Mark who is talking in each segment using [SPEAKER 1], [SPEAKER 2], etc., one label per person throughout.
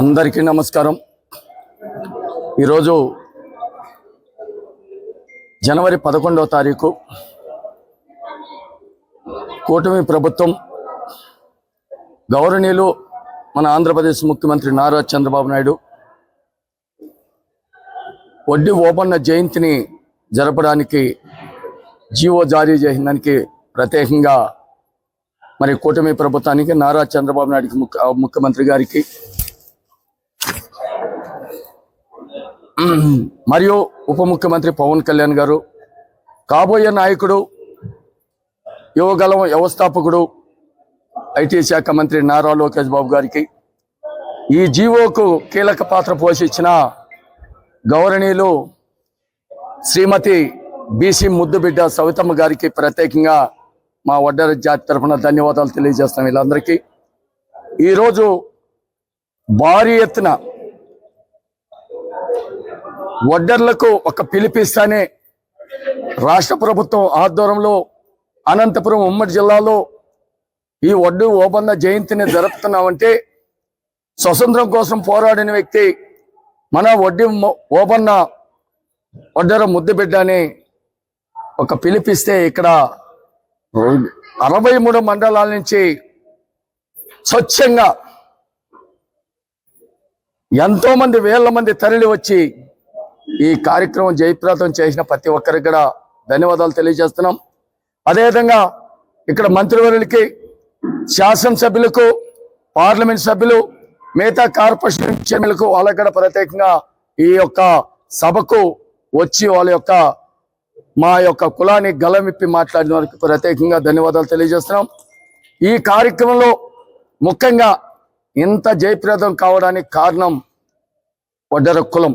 [SPEAKER 1] అందరికీ నమస్కారం. ఈరోజు జనవరి పదకొండవ తారీఖు కూటమి ప్రభుత్వం గౌరవనీయులు మన ఆంధ్రప్రదేశ్ ముఖ్యమంత్రి నారా చంద్రబాబు నాయుడు వడ్డీ ఓపన్న జయంతిని జరపడానికి జీవో జారీ చేసిన దానికి ప్రత్యేకంగా మరి కూటమి ప్రభుత్వానికి నారా చంద్రబాబు నాయుడుకి ముఖ్యమంత్రి గారికి మరియు ఉప ముఖ్యమంత్రి పవన్ కళ్యాణ్ గారు కాబోయే నాయకుడు యువగలం వ్యవస్థాపకుడు ఐటీ శాఖ మంత్రి నారా లోకేష్ బాబు గారికి ఈ జీవోకు కీలక పాత్ర పోషించిన గౌరవనీయులు శ్రీమతి బీసీ ముద్దుబిడ్డ సవితమ్మ గారికి ప్రత్యేకంగా మా వడ్డర జాతి తరఫున ధన్యవాదాలు తెలియజేస్తాం వీళ్ళందరికీ. ఈరోజు భారీ ఎత్తున వడ్డర్లకు ఒక పిలిపిస్తానే రాష్ట్ర ప్రభుత్వం ఆధ్వర్యంలో అనంతపురం ఉమ్మడి జిల్లాలో ఈ వడ్డు ఓబంద జయంతిని జరుపుతున్నామంటే స్వతంత్రం కోసం పోరాడిన వ్యక్తి మన వడ్డీ ఓబన్న వడ్డర ముద్దుబిడ్డ అని ఒక పిలిపిస్తే ఇక్కడ అరవై మూడు మండలాల నుంచి స్వచ్ఛంగా ఎంతో మంది వేల మంది తరలి వచ్చి ఈ కార్యక్రమం జయప్రదం చేసిన ప్రతి ఒక్కరికి కూడా ధన్యవాదాలు తెలియజేస్తున్నాం. అదేవిధంగా ఇక్కడ మంత్రివర్యులకి శాసనసభ్యులకు పార్లమెంట్ సభ్యులు మిగతా కార్పొరేషన్ చైర్మన్లకు వాళ్ళకి కూడా ప్రత్యేకంగా ఈ యొక్క సభకు వచ్చి వాళ్ళ యొక్క మా యొక్క కులాన్ని గలమిప్పి మాట్లాడిన వారికి ప్రత్యేకంగా ధన్యవాదాలు తెలియజేస్తున్నాం. ఈ కార్యక్రమంలో ముఖ్యంగా ఇంత జయప్రదం కావడానికి కారణం వడ్డర కులం.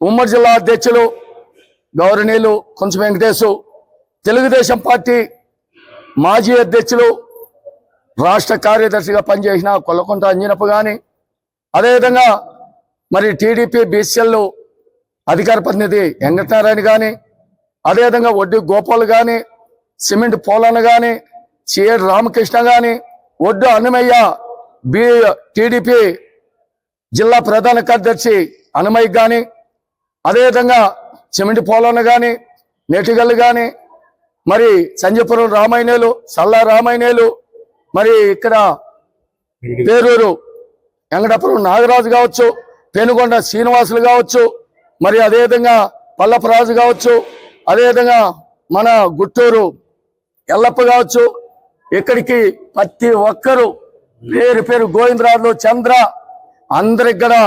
[SPEAKER 1] ఉమ్మడి జిల్లా అధ్యక్షులు గౌరవనీయులు కొంచెం వెంకటేశు తెలుగుదేశం పార్టీ మాజీ అధ్యక్షులు రాష్ట్ర కార్యదర్శిగా పనిచేసిన కొల్లకుంట అంజనప్ప కానీ అదేవిధంగా మరి టీడీపీ బీసీఎల్ అధికార ప్రతినిధి వెంకటనారాయణ కానీ అదేవిధంగా ఒడ్డు గోపాల్ కానీ సిమెంట్ పోలన్న కానీ సిఎడ్ రామకృష్ణ కానీ ఒడ్డు అన్నమయ్య బి టీడీపీ జిల్లా ప్రధాన కార్యదర్శి అనుమయ్య కానీ అదేవిధంగా సిమెంట్ పోలన్న కానీ నెటిగల్లు కానీ మరి సంజయపురం రామాయణేలు సల్లా రామాయణేలు మరి ఇక్కడ పేరూరు వెంకటపురం నాగరాజు కావచ్చు పెనుగొండ శ్రీనివాసులు కావచ్చు మరి అదేవిధంగా పల్లపరాజు కావచ్చు అదేవిధంగా మన గుట్టూరు ఎల్లప్ప కావచ్చు ఇక్కడికి ప్రతి ఒక్కరు పేరు పేరు గోవిందరాజులు చంద్ర అందరికి కూడా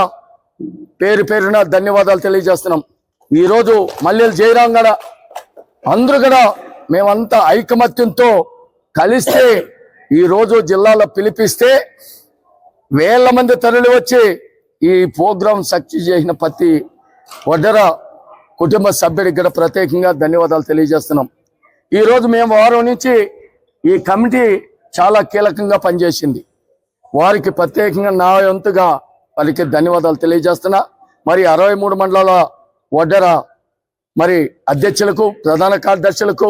[SPEAKER 1] పేరు పేరున ధన్యవాదాలు తెలియజేస్తున్నాం. ఈరోజు మల్లెలు జయరాం కూడా అందరూ కూడా మేమంతా ఐకమత్యంతో కలిస్తే ఈరోజు జిల్లాలో పిలిపిస్తే వేల మంది తరలి వచ్చి ఈ ప్రోగ్రాం సక్సెస్ చేసిన ప్రతి వడ్డర కుటుంబ సభ్యుడికి కూడా ప్రత్యేకంగా ధన్యవాదాలు తెలియజేస్తున్నాం. ఈరోజు మేము వారం నుంచి ఈ కమిటీ చాలా కీలకంగా పనిచేసింది. వారికి ప్రత్యేకంగా నా వంతుగా వారికి ధన్యవాదాలు తెలియజేస్తున్నా. మరి అరవై మూడు మండలాల వడ్డర మరి అధ్యక్షులకు ప్రధాన కార్యదర్శులకు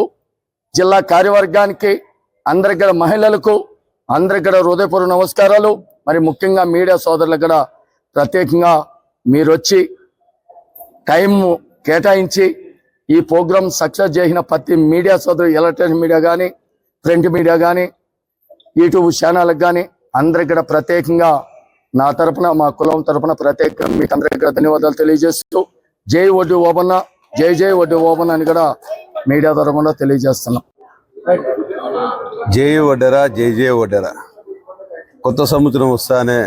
[SPEAKER 1] జిల్లా కార్యవర్గానికి అందరికి మహిళలకు అందరికి హృదయపూర్వ నమస్కారాలు. మరి ముఖ్యంగా మీడియా సోదరులకు కూడా ప్రత్యేకంగా మీరు వచ్చి టైం కేటాయించి ఈ ప్రోగ్రాం సక్సెస్ చేసిన ప్రతి మీడియా సోదరు ఎలక్ట్రానిక్ మీడియా కానీ ప్రింట్ మీడియా కానీ యూట్యూబ్ ఛానళ్ళకు కానీ అందరికి ప్రత్యేకంగా నా తరపున మా కులం తరపున ప్రత్యేకంగా మీకు అందరికీ ధన్యవాదాలు తెలియజేస్తూ జై ఒడ్డు ఓబన్న జై జై ఒడ్డు ఓబన్న అని కూడా మీడియా తరపున తెలియజేస్తున్నాం.
[SPEAKER 2] జై ఒడ్డరా జై జై ఒడ్డరా కొత్త సంవత్సరం వస్తానే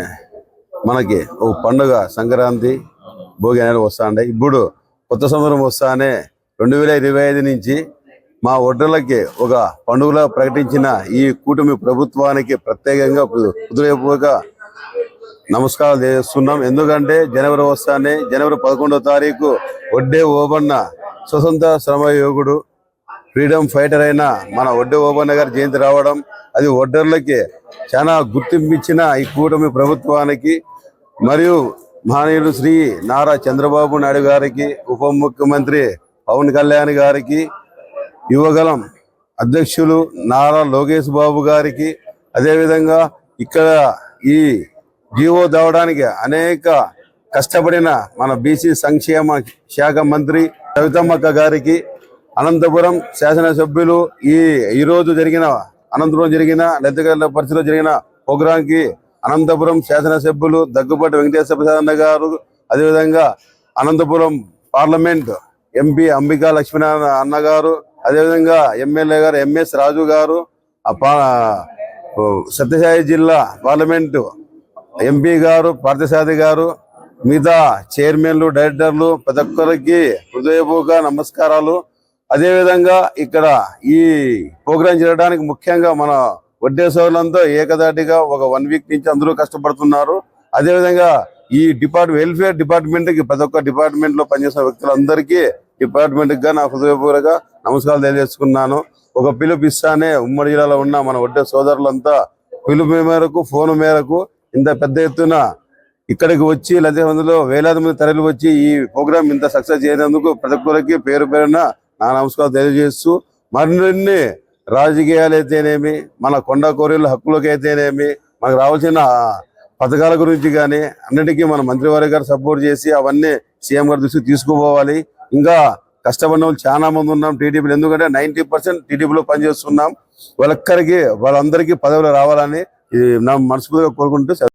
[SPEAKER 2] మనకి ఓ పండుగ సంక్రాంతి భోగి అనేది వస్తాండే. ఇప్పుడు కొత్త సంవత్సరం వస్తానే రెండు వేల ఇరవై ఐదు నుంచి మా వడ్డర్లకి ఒక పండుగలా ప్రకటించిన ఈ కూటమి ప్రభుత్వానికి ప్రత్యేకంగా హృదయపూర్వక నమస్కారాలు చేస్తున్నాం. ఎందుకంటే జనవరి వస్తానే జనవరి పదకొండవ తారీఖు వడ్డే ఓబన్న స్వతంత్ర శ్రమ యోగుడు ఫ్రీడమ్ ఫైటర్ అయిన మన ఒడ్డే ఓబన్న గారి జయంతి రావడం అది ఒడ్డర్లకి చాలా గుర్తింపు ఇచ్చిన ఈ కూటమి ప్రభుత్వానికి మరియు మహనీయుడు శ్రీ నారా చంద్రబాబు నాయుడు గారికి ఉప ముఖ్యమంత్రి పవన్ కళ్యాణ్ గారికి యువగలం అధ్యక్షులు నారా లోకేష్ బాబు గారికి అదేవిధంగా ఇక్కడ ఈ జీవో తేవడానికి అనేక కష్టపడిన మన బీసీ సంక్షేమ శాఖ మంత్రి కవితమ్మక్క గారికి అనంతపురం శాసనసభ్యులు ఈ ఈ రోజు జరిగిన అనంతపురం జరిగిన లెత్తగల్ల పరిస్థితిలో జరిగిన ప్రోగ్రాం కి అనంతపురం శాసనసభ్యులు దగ్గుపాటి వెంకటేశ్వర ప్రసాద్ అన్న గారు అదేవిధంగా అనంతపురం పార్లమెంట్ ఎంపీ అంబికా లక్ష్మీనారాయణ అన్న గారు అదేవిధంగా ఎమ్మెల్యే గారు ఎంఎస్ రాజు గారు సత్యసాయి జిల్లా పార్లమెంటు ఎంపీ గారు పార్థసారథి గారు మిగతా చైర్మన్లు డైరెక్టర్లు ప్రతి ఒక్కరికి హృదయపూర్వక నమస్కారాలు. అదేవిధంగా ఇక్కడ ఈ ప్రోగ్రాం జరగడానికి ముఖ్యంగా మన వడ్డేశ్వరులంతా ఏకదాటిగా ఒక వన్ వీక్ నుంచి అందరూ కష్టపడుతున్నారు. అదేవిధంగా ఈ డిపార్ట్ వెల్ఫేర్ డిపార్ట్మెంట్కి ప్రతి ఒక్క డిపార్ట్మెంట్లో పనిచేసిన వ్యక్తులందరికీ డిపార్ట్మెంట్గా నా హృదయపూర్వక నమస్కారాలు తెలియజేసుకున్నాను. ఒక పిలుపు ఇస్తానే ఉమ్మడి జిల్లాలో ఉన్న మన వడ్డే సోదరులంతా పిలుపు మేరకు ఫోన్ మేరకు ఇంత పెద్ద ఎత్తున ఇక్కడికి వచ్చి లక్ష మందిలో వేలాది మంది తరలి వచ్చి ఈ ప్రోగ్రామ్ ఇంత సక్సెస్ చేయనందుకు ప్రతి ఒక్కరికి పేరు పేరున నా నమస్కారం తెలియజేస్తూ మరిన్ని రాజకీయాలు అయితేనేమి మన కొండ కోరిల హక్కులకి అయితేనేమి మనకు రావాల్సిన పథకాల గురించి కానీ అన్నిటికీ మన మంత్రివారి గారు సపోర్ట్ చేసి అవన్నీ సీఎం గారి దృష్టికి తీసుకుపోవాలి. ఇంకా కష్టపడిన వాళ్ళు చాలా మంది ఉన్నాం టీడీపీలో. ఎందుకంటే నైన్టీ పర్సెంట్ టీడీపీలో పనిచేస్తున్నాం. వాళ్ళక్కరికి వాళ్ళందరికీ పదవులు రావాలని ఇది నా మనస్ఫూర్తిగా కోరుకుంటే